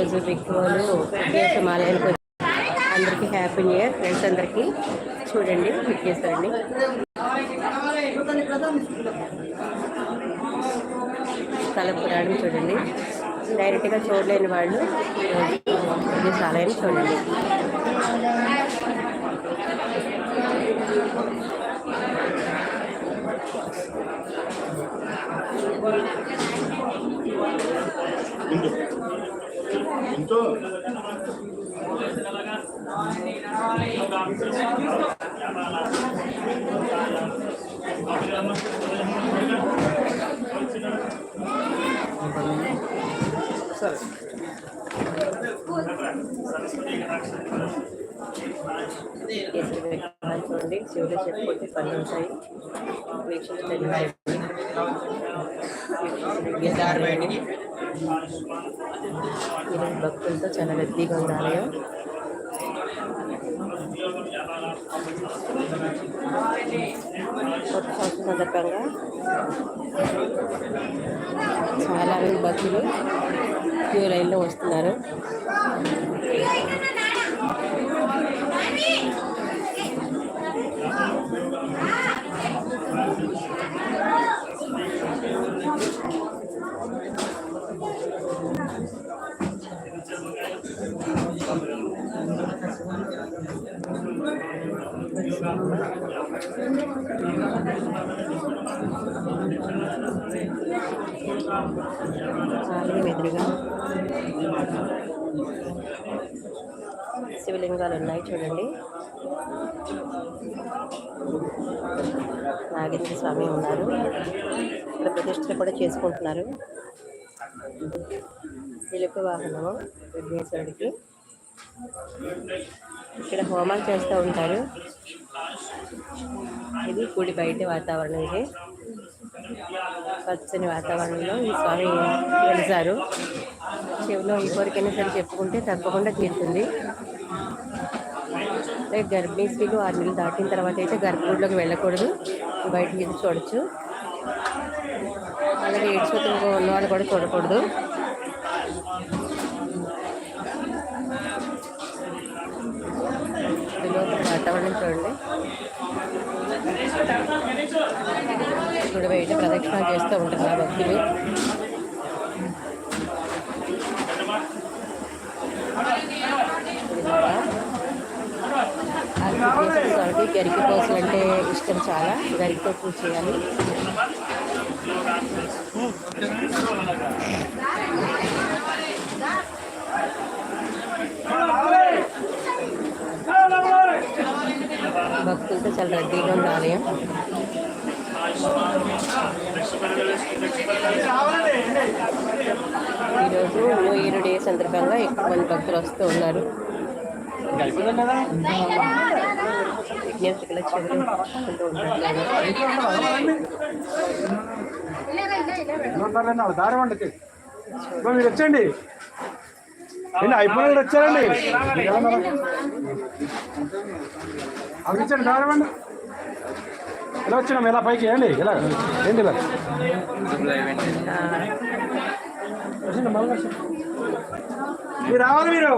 ఈరోజు బిగ్ వాళ్ళు వచ్చి అందరికీ హ్యాపీ న్యూ ఇయర్ ఫ్రెండ్స్ అందరికీ చూడండి పిక్ చేస్తారండి. తలపురాణం చూడండి. డైరెక్ట్గా చూడలేని వాళ్ళు ఇది ఆలయం చూడండి. ఇంటూ ఎంతో. పెట్టాలి చూడండి శివుడు చెప్పుకుంటే పనులు ఉంటాయి వీక్షించండి ఈరోజు భక్తులతో చాలా రద్దీగా ఉంది ఆలయం కొత్త సంవత్సరం సందర్భంగా చాలా మంది భక్తులు క్యూ లైన్లో వస్తున్నారు ఆలయం ఎదురుగా శివలింగాలు ఉన్నాయి చూడండి. నాగేంద్ర స్వామి ఉన్నారు. ప్రతిష్టలు కూడా చేసుకుంటున్నారు. ఇలుక వాహనము విఘ్నేశ్వరుడికి ఇక్కడ హోమాలు చేస్తూ ఉంటారు. ఇది గుడి బయట వాతావరణం ఇది. పచ్చని వాతావరణంలో ఈ స్వామి వెలిసారు. చెవిలో ఈ కోరికైనా సరే చెప్పుకుంటే తప్పకుండా తీరుతుంది. గర్భిణీ స్త్రీలు ఆరు నెలలు దాటిన తర్వాత అయితే గర్భగుడిలోకి వెళ్ళకూడదు. బయట మీద చూడొచ్చు. అలాగే ఏడ్చుకుంటూ ఉన్నవాళ్ళు కూడా చూడకూడదు. వాతావరణం చూడండి. ఇప్పుడు బయట ప్రదక్షిణ చేస్తూ ఉంటున్నారు భక్తులు. గరికి కోసలు అంటే ఇష్టం చాలా. గరికతో పూజ చేయాలి భక్తులతో చాలా రద్దీగా ఉంది ఆలయం ఈరోజు న్యూ ఇయర్ డే సందర్భంగా ఎక్కువ మంది భక్తులు వస్తూ ఉన్నారు. విజ్ఞాపికల చెవులు మీరు వచ్చండి ఏంటి అయిపోయిన వచ్చారండి. దారి వండి ఇలా వచ్చినాం? ఇలా పైకి? ఏంటి ఇలా ఏంటి ఇలా. మీరు రావాలి మీరు.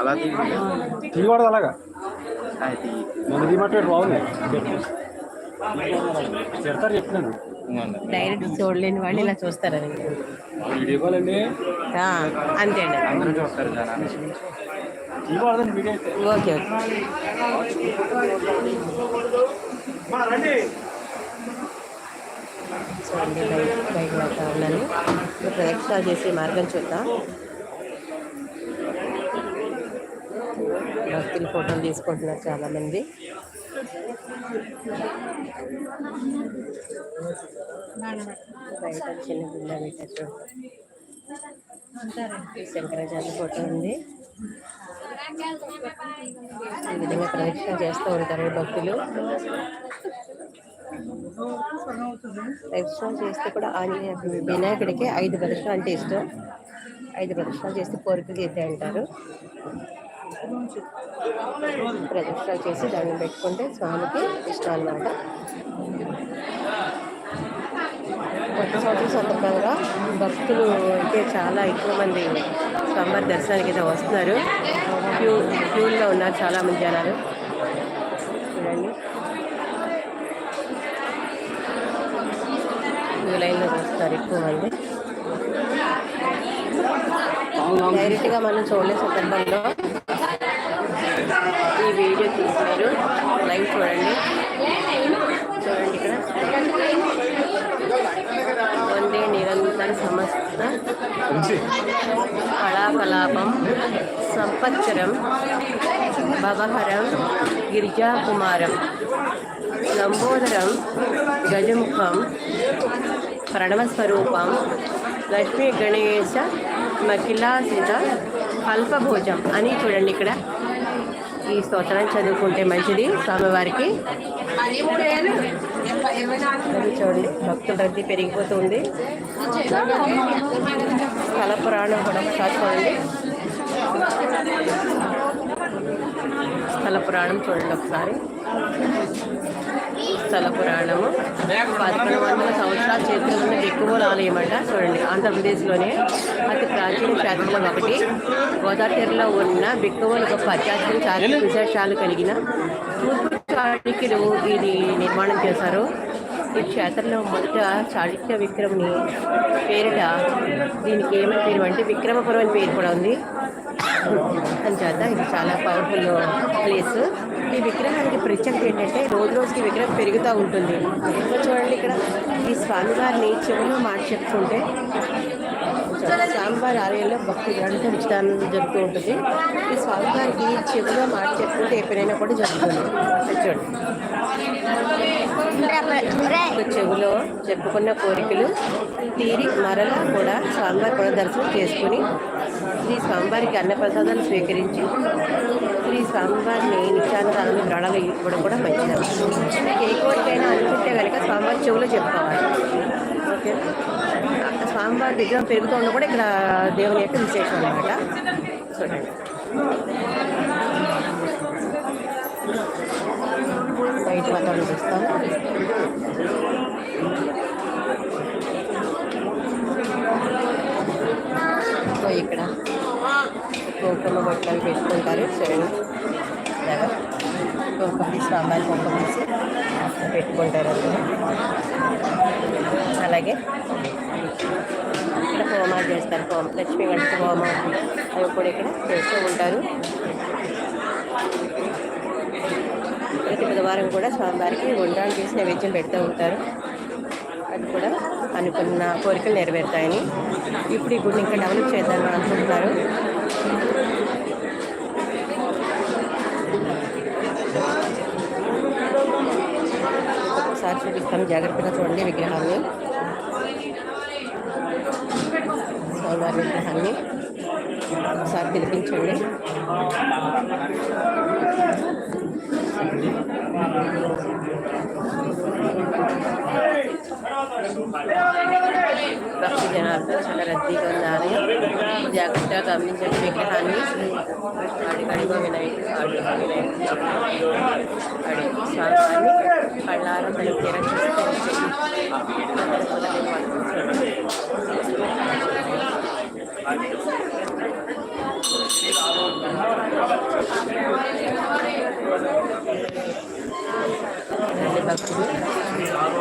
అలా తీయకూడదు అలాగా. నేను తీయమంటే బాగుంది. చెప్తారు చెప్తున్నాను. డైరెక్ట్ చూడలేని వాళ్ళు ఇలా చూస్తారని వీడియో కాల్ అండి. ఆ, అంతే అండి. అందరూ చూస్తారు జనాలు తీయకూడదండి వీడియో అయితే ఓకే. ఇప్పుడు ప్రదక్షిణాలు చేసే మార్గం చూద్దాం. భక్తులు ఫోటోలు తీసుకుంటున్నారు చాలా మంది బయట చిన్న గుండా పెట్టారు ఈ శంకరాచార్య ఫోటో ఉంది. ఈ విధంగా ప్రదక్షిణ చేస్తూ ఉంటారు భక్తులు. ప్రదక్షిణ చేస్తే కూడా ఆంజనేయ వినాయకుడికి ఐదు ప్రదక్షిణ అంటే ఇష్టం. ఐదు ప్రదక్షిణ చేస్తే కోరికలు తీర్థ అంటారు. ప్రదక్షిణ చేసి దాన్ని పెట్టుకుంటే స్వామికి ఇష్టం అన్నమాట. కొత్త సంవత్సరం సందర్భంగా భక్తులు అయితే చాలా ఎక్కువ మంది స్వామివారి దర్శనానికి అయితే వస్తున్నారు. క్యూ క్యూల్లో ఉన్నారు చాలామంది జనాలు. చూడండి. క్యూ లైన్లో వస్తారు ఎక్కువ మంది. డైరెక్ట్గా మనం చూడలే సందర్భంలో. ఈ వీడియో తీసినారు లైవ్ చూడండి. చూడండి ఇక్కడ. నిరంతర సమస్త కళాకలాపం సంపత్సరం భవహరం గిరిజాకుమారం లంబోదరం గజముఖం ప్రణవస్వరూపం లక్ష్మీ గణేశ మకిలాసిత అల్పభోజం అని చూడండి ఇక్కడ. ఈ స్తోత్రాన్ని చదువుకుంటే మంచిది స్వామివారికి. చూడండి భక్తుల రద్దీ పెరిగిపోతుంది. స్థల పురాణం కూడా ఒకసారి చూడండి. స్థల పురాణం చూడండి ఒకసారి. స్థల పురాణము. పదకొండు వందల సంవత్సరాల చరిత్ర ఉన్న ఎక్కువ ఆలయం అంట చూడండి ఆంధ్రప్రదేశ్లోనే అతి ప్రాచీన క్షేత్రంలో ఒకటి. గోదావరిలో ఉన్న బిక్కువలు ఒక పచాత్యం చారిత్రక విశేషాలు కలిగిన తూర్పు చాళుక్యులు ఇది నిర్మాణం చేశారు. ఈ క్షేత్రంలో మొదట చాళుక్య విక్రముని పేరిట దీనికి ఏమని పేరు అంటే విక్రమపురం అని పేరు కూడా ఉంది. అంచేత ఇది చాలా పవర్ఫుల్ ప్లేస్ ఈ విగ్రహానికి ప్రత్యేకత ఏంటంటే రోజు రోజుకి విగ్రహం పెరుగుతూ ఉంటుంది. చూడండి ఇక్కడ ఈ స్వామివారిని చెవులో మాట చెప్పుకుంటే స్వామివారి ఆలయంలో భక్తులు గంట విధానం జరుగుతూ ఉంటుంది. ఈ స్వామివారికి చెవులో మాట చెప్పుకుంటే ఎప్పుడైనా కూడా జరుగుతుంది. చూడండి. చెవులో చెప్పుకున్న కోరికలు తీరి మరలా కూడా స్వామివారి కూడా దర్శనం చేసుకుని శ్రీ స్వామివారికి అన్నప్రసాదాలు స్వీకరించి శ్రీ స్వామివారిని నిత్యానందాలను ప్రాణాలు ఇవ్వడం కూడా మంచిది. ఏ కోరికైనా అనుకుంటే కనుక స్వామివారి చెవులో చెప్పుకోవాలి. స్వామివారి విగ్రహం పెరుగుతూ ఉండడం కూడా ఇక్కడ దేవుని యొక్క విశేషం అనమాట చూడండి. బయట వాతావరణం చూస్తాను. సో ఇక్కడ కుంకుమ బట్టలు పెట్టుకుంటారు. సరే ఇలాగా కుంకుమ తీసి అమ్మాయిలు కుంకుమ పెట్టుకుంటారు అందులో అలాగే ఇక్కడ హోమాలు చేస్తారు. హోమ లక్ష్మీ గణపతి హోమం అవి కూడా ఇక్కడ చేస్తూ ఉంటారు. ప్రతి బుధవారం కూడా స్వామివారికి వండాలు చేసి నైవేద్యం పెడుతూ ఉంటారు. అది కూడా అనుకున్న కోరికలు నెరవేరుతాయని. ఇప్పుడు ఈ గుడిని ఇంకా డెవలప్ చేద్దామని అనుకుంటున్నారు. ఒకసారి చూపిస్తాం. జాగ్రత్తగా చూడండి విగ్రహాన్ని. స్వామివారి విగ్రహాన్ని ఒకసారి పిలిపించండి భక్తి జనాలతో చాలా రద్దీగా ఉన్నారు జాగ్రత్తగా గమనించండి విగ్రహాన్ని. అడిగడిగో వినాయకుడు అడుగు వినాయకుడు. కళ్ళారం తలుపు తీరం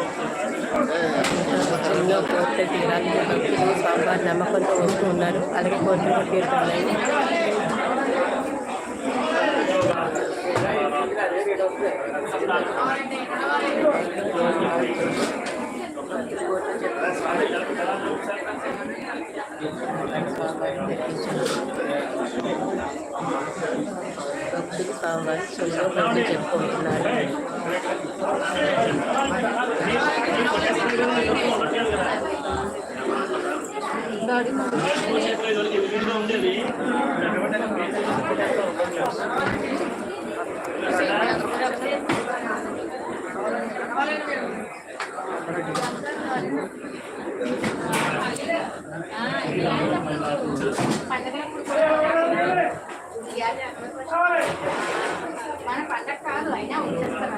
భక్తులు ఎన్నో కోట్ల తీరాలి భక్తులు స్వామివారి నమ్మకంతో వస్తూ ఉన్నారు అలాగే కోరికలు కూడా తీరుతున్నాయి భక్తులు స్వామివారి సొంత చెప్పుకుంటున్నారు చెప్పుకుంటున్నారు మన పండగ కాదు అయినా వచ్చేస్తాను